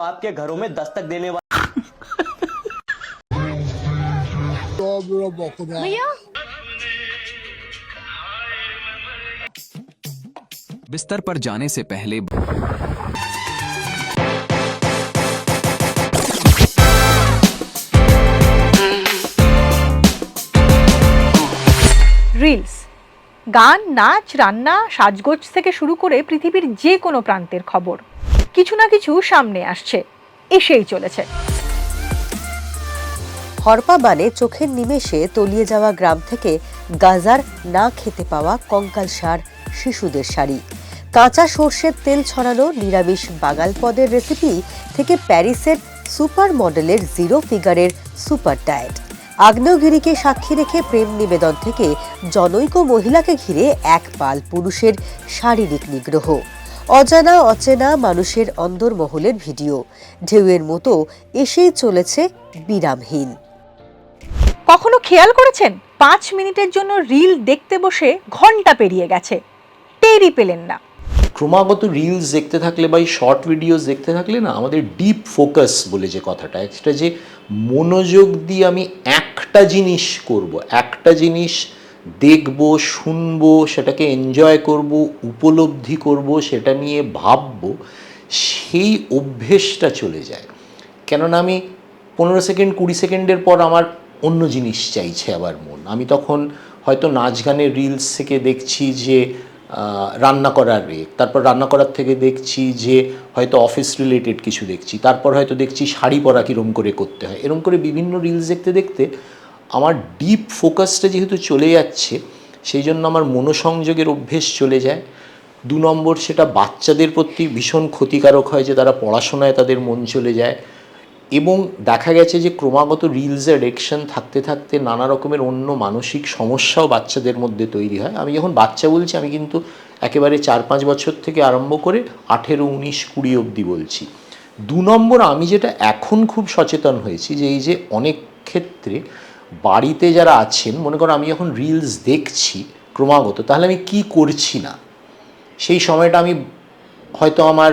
आपके घरों में दस्तक देने वाले भैया बिस्तर पर जाने से पहले রিলস গান নাচ রান্না সাজগোজ থেকে শুরু করে পৃথিবীর যে কোনো প্রান্তের খবর কিছু না কিছু সামনে আসছে। এসেই চলেছে। হরপা বানে চোখের নিমেষে তলিয়ে যাওয়া গ্রাম থেকে গাজার না খেতে পাওয়া কঙ্কাল সার শিশুদের শাড়ি। কাঁচা সর্ষের তেল ছড়ানো নিরামিষ বাগাল পদের রেসিপি থেকে প্যারিসের সুপার মডেলের জিরো ফিগারের সুপার ডায়েট। আগ্নেয়গিরিকে সাক্ষী রেখে প্রেম নিবেদন থেকে জনৈক মহিলাকে ঘিরে এক পাল পুরুষের শারীরিক নিগ্রহ। অজানা অচেনা মানুষের অন্দরমহলের ভিডিও। ঢেউয়ের মতো এসেই চলেছে বিরামহীন। কখনো খেয়াল করেছেন? পাঁচ মিনিটের জন্য রিল দেখতে বসে ঘণ্টা পেরিয়ে গেছে। টেরই পেলেন না। ক্রমাগত রিলস দেখতে থাকলে বা শর্ট ভিডিওস দেখতে থাকলে না আমাদের ডিপ ফোকাস বলে যে কথাটা একটা যে মনোযোগ দিয়ে আমি একটা জিনিস করব একটা জিনিস দেখব, শুনব, সেটাকে এনজয় করব, উপলব্ধি করব, সেটা নিয়ে ভাববো, সেই অভ্যেসটা চলে যায়। কেননা আমি পনেরো সেকেন্ড, কুড়ি সেকেন্ডের পর আমার অন্য জিনিস চাইছে আবার মন। আমি তখন হয়তো নাচ গানের রিলস থেকে দেখছি যে রান্না করার রে। তারপর রান্না করার থেকে দেখছি যে, হয়তো অফিস রিলেটেড কিছু দেখছি। তারপর হয়তো দেখছি শাড়ি পরা কীরম করে করতে হয়। এরম করে বিভিন্ন রিলস দেখতে দেখতে আমার ডিপ ফোকাসটা যেহেতু চলে যাচ্ছে, সেই জন্য আমার মনোসংযোগের অভ্যেস চলে যায়। দু নম্বর সেটা বাচ্চাদের প্রতি ভীষণ ক্ষতিকারক হয় যে তারা পড়াশোনায় তাদের মন চলে যায় এবং দেখা গেছে যে ক্রমাগত রিলসের অ্যাডিকশন থাকতে থাকতে নানা রকমের অন্য মানসিক সমস্যাও বাচ্চাদের মধ্যে তৈরি হয়। আমি যখন বাচ্চা বলছি, আমি কিন্তু একেবারে চার পাঁচ বছর থেকে আরম্ভ করে আঠেরো, উনিশ, কুড়ি অবধি বলছি। দু নম্বর আমি যেটা এখন খুব সচেতন হয়েছি যে এই যে অনেক ক্ষেত্রে বাড়িতে যারা আছেন, মনে করো আমি যখন রিলস দেখছি ক্রমাগত, তাহলে আমি কি করছি না? সেই সময়টা আমি হয়তো আমার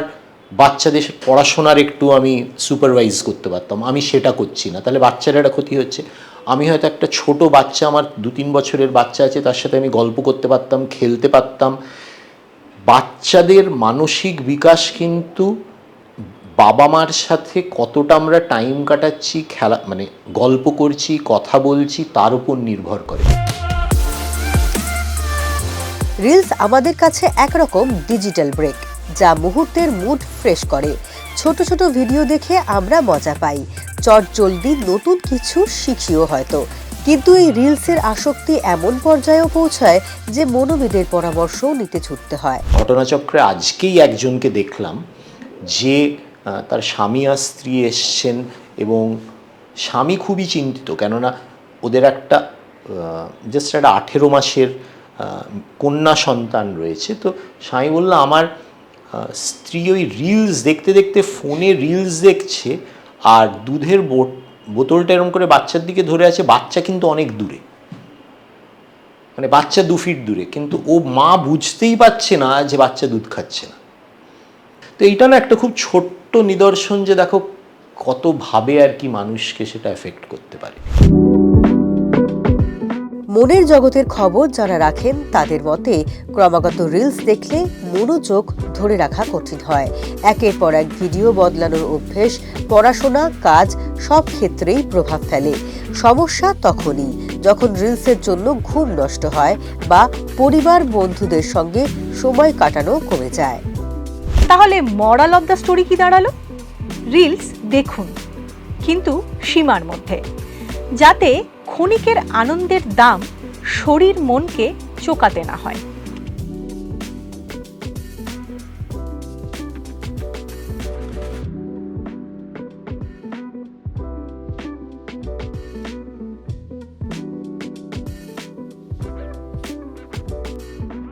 বাচ্চাদের পড়াশোনার একটু আমি সুপারভাইজ করতে পারতাম, আমি সেটা করছি না। তাহলে বাচ্চার একটা ক্ষতি হচ্ছে। আমি হয়তো একটা ছোট বাচ্চা, আমার দু তিন বছরের বাচ্চা আছে, তার সাথে আমি গল্প করতে পারতাম, খেলতে পারতাম। বাচ্চাদের মানসিক বিকাশ কিন্তু বাবা মার সাথে কতটা আমরা টাইম কাটাচ্ছি খেলা মানে গল্প করছি কথা বলছি তার উপর নির্ভর করে। রিলস আমাদের কাছে একরকম ডিজিটাল ব্রেক যা মুহূর্তের মুড ফ্রেশ করে। ছোট ছোট ভিডিও দেখে আমরা মজা পাই। চট জলদি নতুন কিছু শিখিও হয়তো। কিন্তু এই রিলসের আসক্তি এমন পর্যায়েও পৌঁছায় যে মনোবিদের পরামর্শও নিতে ছুটতে হয়। ঘটনাচক্রে আজকেই একজনকে দেখলাম যে তার স্বামী আর স্ত্রী এসছেন এবং স্বামী খুবই চিন্তিত কেননা ওদের একটা জাস্ট একটা আঠেরো মাসের কন্যা সন্তান রয়েছে। তো স্বামী বলল, আমার স্ত্রী ওই রিলস দেখতে দেখতে ফোনে রিলস দেখছে আর দুধের বোতলটা এরম করে বাচ্চার দিকে ধরে আছে, বাচ্চা কিন্তু অনেক দূরে। মানে বাচ্চা দু ফিট দূরে। কিন্তু ও মা বুঝতেই পারছে না যে বাচ্চা দুধ খাচ্ছে না। তো এইটা না একটা খুব ছোট্ট নিদর্শন যে দেখো কতভাবে আর কি মানুষকে সেটা এফেক্ট করতে পারে। মনের জগতের খবর যারা রাখেন, তাদের মতে ক্রমাগত রিলস দেখলে মনোযোগ ধরে রাখা কঠিন হয়। একের পর এক ভিডিও বদলানোর অভ্যেস, পড়াশোনা, কাজ সব ক্ষেত্রেই প্রভাব ফেলে। সমস্যা তখনই যখন রিলসের জন্য ঘুম নষ্ট হয় বা পরিবার বন্ধুদের সঙ্গে সময় কাটানো কমে যায়। তাহলে মরাল অফ দ্য স্টোরি কি দাঁড়াল? রিলস দেখুন, কিন্তু সীমার মধ্যে। যাতে ক্ষণিকের আনন্দের দাম শরীর মনকে চোকাতে না হয়।